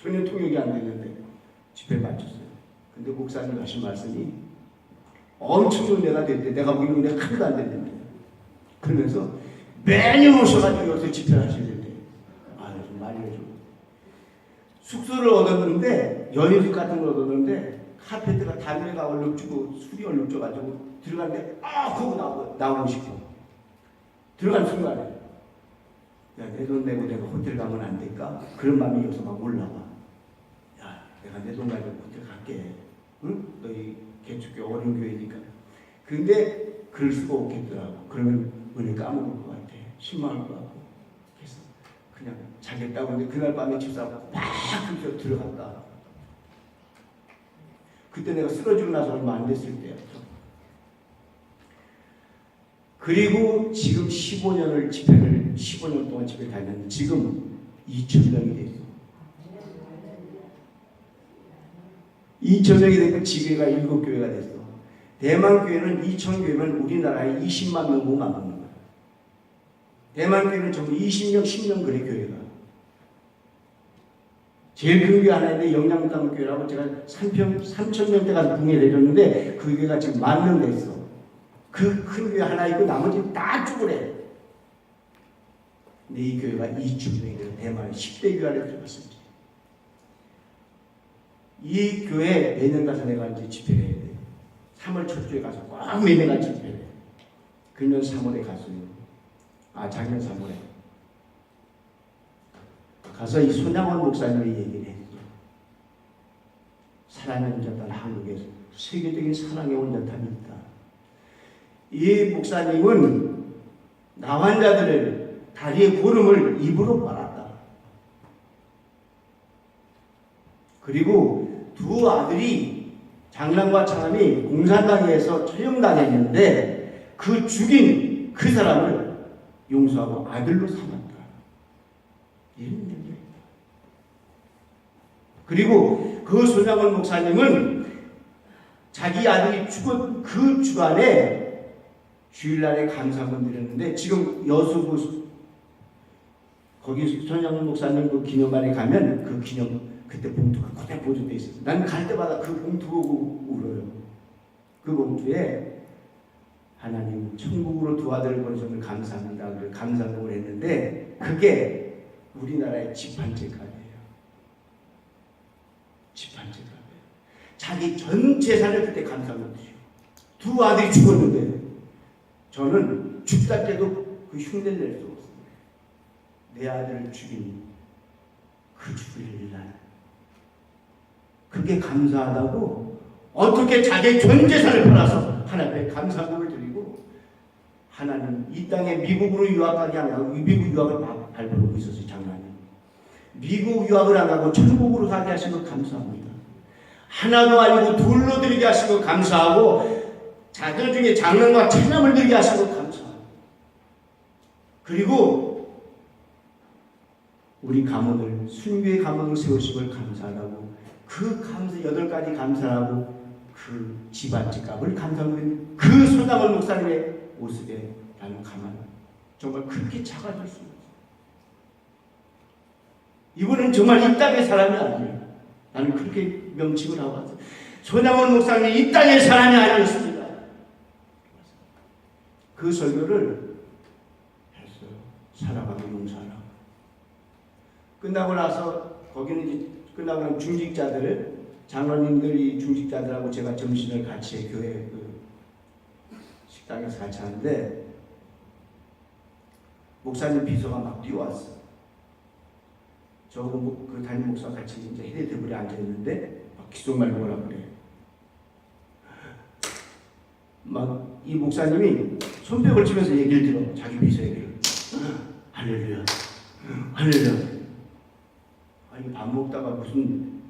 전혀 통역이 안 되는데 집회 맞췄어요. 근데 목사님 하신 말씀이 엄청 은혜가 됐대. 내가 보기엔 은혜가 하나도 안 됐는데. 그러면서 매년 오셔가지고 여기서 집회를 하시는데 아유 좀 많이 해줘. 숙소를 얻었는데 연휴집 같은 걸 얻었는데 카페트가 담배가 얼룩주고 술이 얼룩져가지고 들어갔는데 아 그거 나오고 나오고 싶고 들어간 순간에 야 내 돈 내고 내가 호텔 가면 안 될까? 그런 마음이 여기서 막 올라와. 야 내가 내 돈 가지고 호텔 갈게. 응? 너희 개축교 어린 교회니까. 근데 그럴 수가 없겠더라고. 그러면 은혜 까먹을 것 같아. 실망할 것 같고. 그래서 그냥 자겠다고 근데 그날 밤에 집사하고 막 그렇게 들어갔다. 그때 내가 쓰러지고 나서 얼마 안 됐을 때였죠. 그리고 지금 15년을 집회를 15년 동안 집회 다녔는데 지금 2천 명이 됐어. 2천 명이 되니까 지교회가 7교회가 됐어. 대만 교회는 2천 교회면 우리나라에 20만 명 모아놓는 거야. 대만 교회는 전부 20명, 10명 그래 교회가. 제일 큰 교회 하나 있는데 영양당 교회라고 제가 3천, 3천 명대 가서 붕해 내렸는데 그 교회가 지금 만명 됐어. 그 큰 교회 하나 있고 나머지는 다 쭈그래. 근데 이 교회가 2천 명이 대만 10대 교회 안에 들어갔습니다. 이 교회 매년 가서 내가 이제 집회를 해야 돼. 3월 첫 주에 가서 꼭 매년 같이 집회를 해. 그년 3월에 갔어요. 아, 작년 3월에. 가서 이 손양원 목사님의 얘기를 했죠. 사랑의 온전한 한국에서 세계적인 사랑의 온전함이 있다. 이 목사님은 나환자들을 다리의 고름을 입으로 빨았다. 그리고 두 아들이 장남과 차남이 공산당에서 처형당했는데 그 죽인 그 사람을 용서하고 아들로 삼았다. 이런 했다. 그리고 그 손양원 목사님은 자기 아들이 죽은 그 주간에 주일날에 감사문 드렸는데 지금 여수구 거기 손양원 목사님 그 기념관에 가면 그 기념 그때 봉투가 그대로 보존돼 있었어요. 나는 갈 때마다 그 봉투 보고 울어요. 그 봉투에 하나님 천국으로 두 아들을 보내셔서 감사합니다. 그 감사동을 했는데 그게 우리나라의 집한채값이에요. 집한채값이에요. 자기 전 재산을 그때 감사합니다. 두 아들이 죽었는데 저는 죽다 때도 그 흉내를 낼 수 없습니다. 내 아들을 죽인 그 죽을 날 그게 감사하다고 어떻게 자기 전 재산을 팔아서 하나님께 감사함을 드리고 하나님 이 땅에 미국으로 유학하지 않고 미국 유학을 막 밟아오고 있었어요 장난이. 미국 유학을 안 가고 천국으로 가게 하신 것 감사합니다. 하나도 아니고 둘로 드리게 하신 것 감사하고 자들 중에 장난과 체념을 드리게 하신 것 감사합니다. 그리고 우리 가문을 순교의 가문을 세우신 걸 감사하고 그 감사 여덟 가지 감사하고 그 집안 집 값을 감사하는 그 소장원 목사님의 모습에 나는 가만 정말 그렇게 작아질 수 없어. 이분은 정말 이 땅의 사람이 아니에요. 나는 그렇게 명칭을 하고 왔어. 소장원 목사님 이 땅의 사람이 아니었습니다. 그 설교를 했어요. 살아가고 용서하라고. 끝나고 나서 거기는 이제 끝나고 나면 중직자들 장로님들이 중직자들하고 제가 점심을 같이 해, 교회 그 식당에서 같이 하는데 목사님 비서가 막 뛰어왔어. 저하고 그 담임 목사 같이 이제 헤드 테이블에 앉아 있는데 막 기속말로 오라 그래. 막 이 목사님이 손뼉을 걸치면서 얘기를 들어 자기 비서 얘기를. 할렐루야, 할렐루야. 아니 밥 먹다가 무슨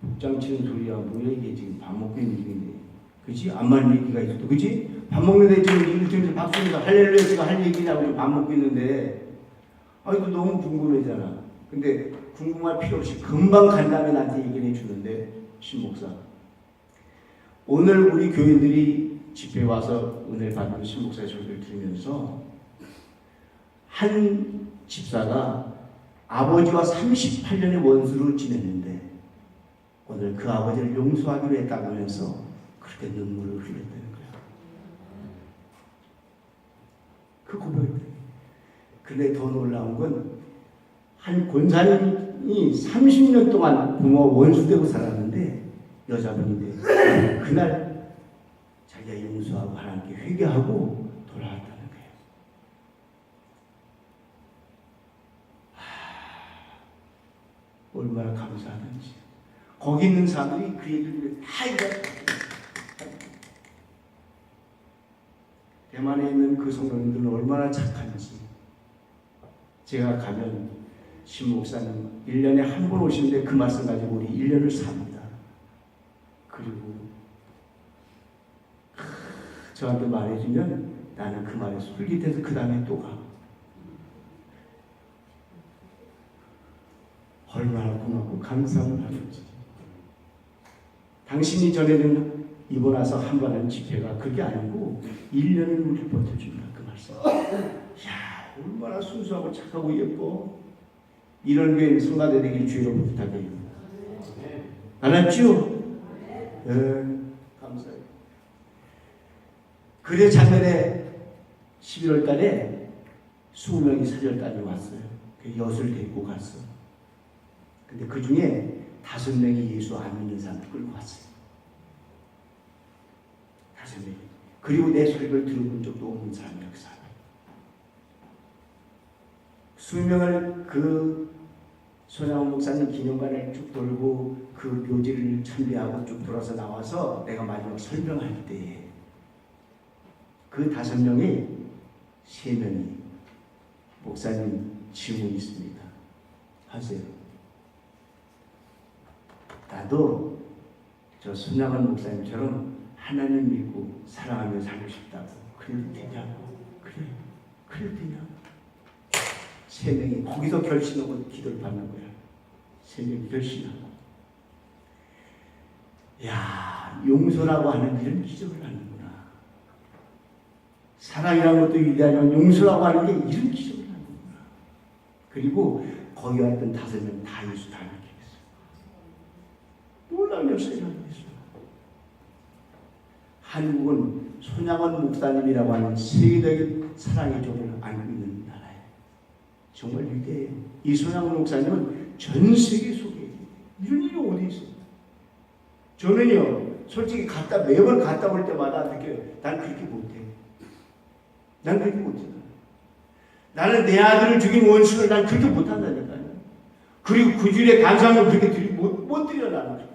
복장 치는 소리야 뭐야 이게 지금 밥 먹고 있는 중인데. 그지? 암만 얘기가 있어도. 그지? 밥 먹는데 지금 들면서 박수면서 할렐루야 제가 할 얘기냐고 밥 먹고 있는데. 아 이거 너무 궁금해잖아. 근데 궁금할 필요 없이 금방 간 다음에 나한테 얘기를 해주는데 신 목사. 오늘 우리 교인들이 집회 와서 은혜를 받는 신 목사의 소리를 들으면서 한 집사가 아버지와 38년의 원수로 지냈는데 오늘 그 아버지를 용서하기로 했다고 하면서 그렇게 눈물을 흘렸다는 거야. 그 고백을. 근데 더 놀라운 건 한 권사님이 30년 동안 부모와 원수되고 살았는데 여자분인데 그날 자기가 용서하고 하나님께 회개하고 돌아왔다는 거예요. 하, 얼마나 감사하든지. 거기 있는 사람들이 그 얘기를 다 이거 대만에 있는 그 성도님들은 얼마나 착한지 제가 가면 신 목사님 1년에 한 번 오시는데 그 말씀 가지고 우리 1년을 삽니다. 그리고 크, 저한테 말해주면 나는 그 말에 솔깃해서 그 다음에 또 가. 얼마나 고맙고 감사를 하는지. 당신이 전에는 입어 나서 한번한 집회가 그게 아니고 1년을 우리 버텨준다 그 말씀. 야 얼마나 순수하고 착하고 예뻐. 이런 교회는 성가대 되길 주의로 부탁해요. 알았죠? 네, 감사해요. 그래 작년에 11월 달에 20명이 사절단이 왔어요. 그 엿을 데리고 갔어. 근데 그 중에 다섯 명이 예수 안 믿는 사람 끌고 왔어요. 다섯 명. 그리고 내 소리를 들어본 적도 없는 사람이 그 사람. 수명을 그 손양원 목사님 기념관을 쭉 돌고 그 묘지를 참배하고 쭉 돌아서 나와서 내가 마지막 설명할 때 그 다섯 명이 세 명이 목사님 질문 있습니다. 하세요. 나도 저 손양원 목사님처럼 하나님 믿고 사랑하며 살고 싶다고. 그래도 되냐고. 그래. 그래도 되냐고. 세 명이 거기서 결심하고 기도를 받는 거야. 세 명이 결심하고. 야, 용서라고 하는 이런 기적을 하는구나. 사랑이라는 것도 위대하지만 용서라고 하는 게 이런 기적을 하는구나. 그리고 거기 왔던 다섯 명 다 예수 됐어. 놀라운. 한국은 손양원 목사님이라고 하는 세계적인 사랑의 종을 알고 있는 나라예요. 정말 위대해요. 이 손양원 목사님은 전 세계 속에 이런 일이 어디 있어? 저는요, 솔직히 갔다 매번 갔다 올 때마다 느껴요. 난 그렇게 못해. 난 그렇게 못해. 나는 내 아들을 죽인 원수를 난 그렇게 못한다니까요. 그리고 그 줄에 감사함을 그렇게 못, 못 드려 나는.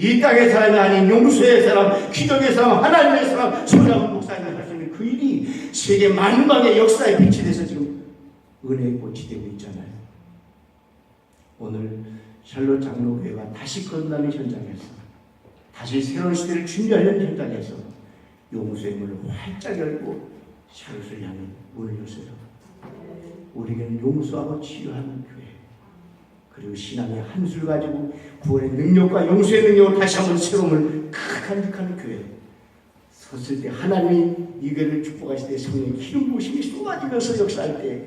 이 땅의 사람이 아닌 용서의 사람, 기적의 사람, 하나님의 사람, 할수 있는 그 일이 세계 만방의 역사에 빛이 돼서 지금 은혜의 꽃이 되고 있잖아요. 오늘 샬롯 장로교회가 다시 건너는 현장에서 다시 새로운 시대를 준비하려는 현장에서 용서의 문을 활짝 열고 샬롯을 향해 문을 여세요. 우리에게는 용서하고 치유하는 교회 그리고 신앙의 한 술 가지고 구원의 능력과 용서의 능력을 다시 한번 새로움을 간직하는 교회 섰을 때 하나님이 이 교회를 축복하실 때 성령의 기름 부으심이 쏟아지면서 역사할 때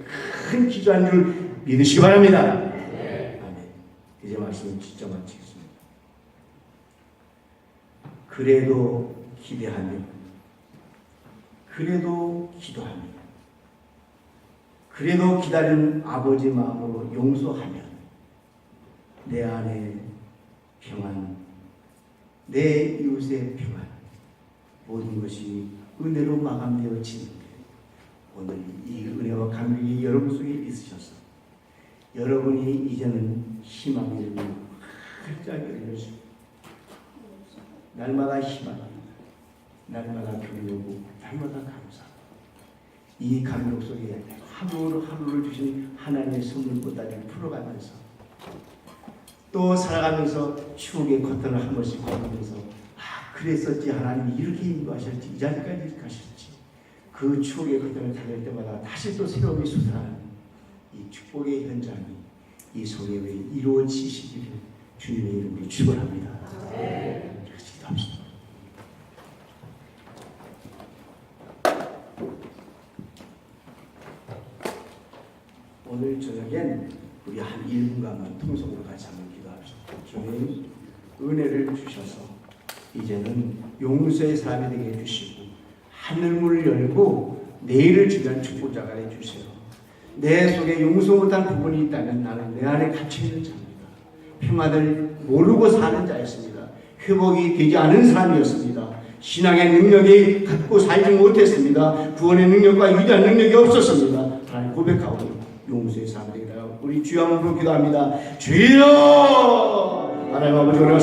큰 기도한 줄 믿으시기 바랍니다. 아멘. 이제 말씀을 진짜 마치겠습니다. 그래도 기대하며 그래도 기도하며 그래도 기다리는 아버지 마음으로 용서하면 내 안에 평안, 내 이웃의 평안, 모든 것이 은혜로 마감되어지는데 오늘 이 은혜와 감격이 여러분 속에 있으셔서 여러분이 이제는 희망의 눈을 활짝 열려주고 날마다 희망합니다. 날마다 경고고 날마다 감사. 이 감격 속에 하루 하루를 주신 하나님의 선물 보따리를 풀어가면서 또 살아가면서 추억의 커튼을 한 번씩 걸으면서 아 그랬었지 하나님이 이렇게 인도하셨지 이 자리까지 이렇게 하셨지 그 추억의 커튼을 닫을 때마다 다시 또 새로움이 솟아나는 이 축복의 현장이 이 성경에 이루어지시기를 주님의 이름으로 축원합니다. 같이 기도합시다. 오늘 저녁엔 우리 한 1분간만 통성으로 같이 한번 기도합시다. 주님 은혜를 주셔서 이제는 용서의 사람이 되게 해주시고 하늘문을 열고 내일을 주변 축복자가 해주세요. 내 속에 용서 못한 부분이 있다면 나는 내 안에 갇혀있는 자입니다. 평화를 모르고 사는 자였습니다. 회복이 되지 않은 사람이었습니다. 신앙의 능력이 갖고 살지 못했습니다. 구원의 능력과 위대한 능력이 없었습니다. 하나님 고백하고 용서의 사람들이라 우리 주여 한번 부르기도 합니다. 주여! ごちそうさまでした。